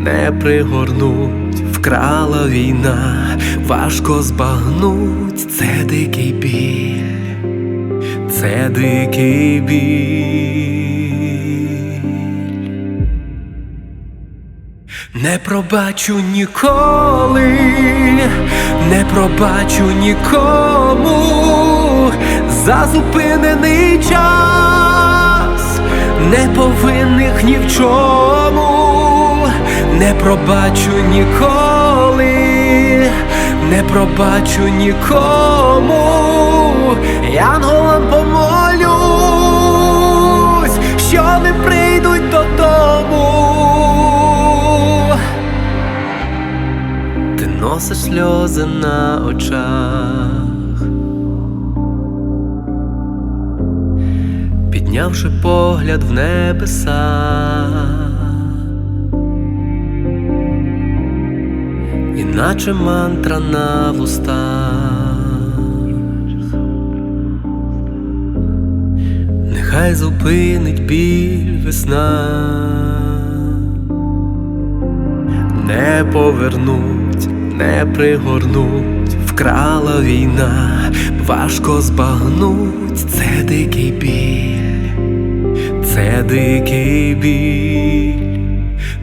не пригорнуть, вкрала війна, важко збагнуть, це дикий біль, це дикий біль. Не пробачу ніколи, не пробачу нікому. За зупинений час, не повинних ні в чому, не пробачу ніколи, не пробачу нікому, янголам помолюсь, що не прийдуть додому. Ти носиш сльози на очах, піднявши погляд в небеса, іначе мантра на вустах, нехай зупинить біль весна. Не повернуть, не пригорнуть, вкрала війна, важко збагнуть, це дикий біль, це дикий біль,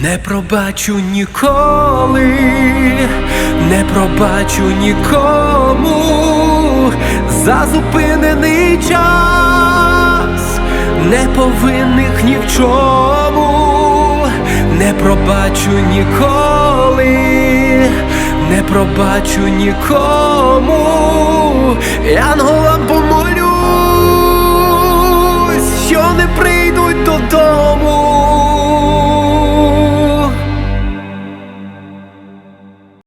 Не пробачу ніколи, не пробачу нікому. За зупинений час, не повинних ні в чому, не пробачу ніколи, не пробачу нікому, янголам помолюсь, що не прийдуть додому.